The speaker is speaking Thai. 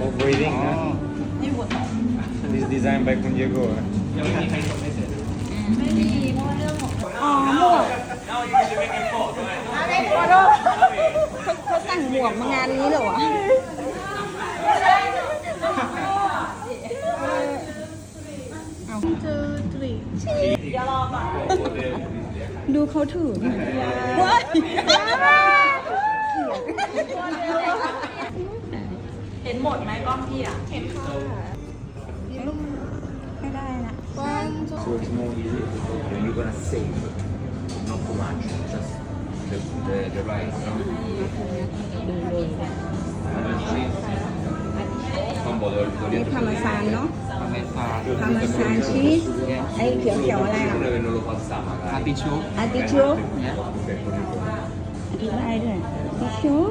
for breathing นะ This designed by Kun Diego อะยังไม่มีใครส่งให้เสร็จอ๋อหมวกเขาเขาสั่งหมวกมางานนี้เหรอวะเอาดูเขาถือว้ายเห็นหมดไหมกล้องพี่อะเห็นค่ะไม่ได้นะ So it's more easy and you're gonna save not too much, just the, the, the rice. Combo นี่ d'olio พาร์เมซานเนาะทำในฟาพาร์เมซานชีส ไอ้เขียวเขียวๆอะไรอะ Quello che non lo passa อา magari. ติชูอาติโชกเนี่ยอธิบายด้วยอาติโชก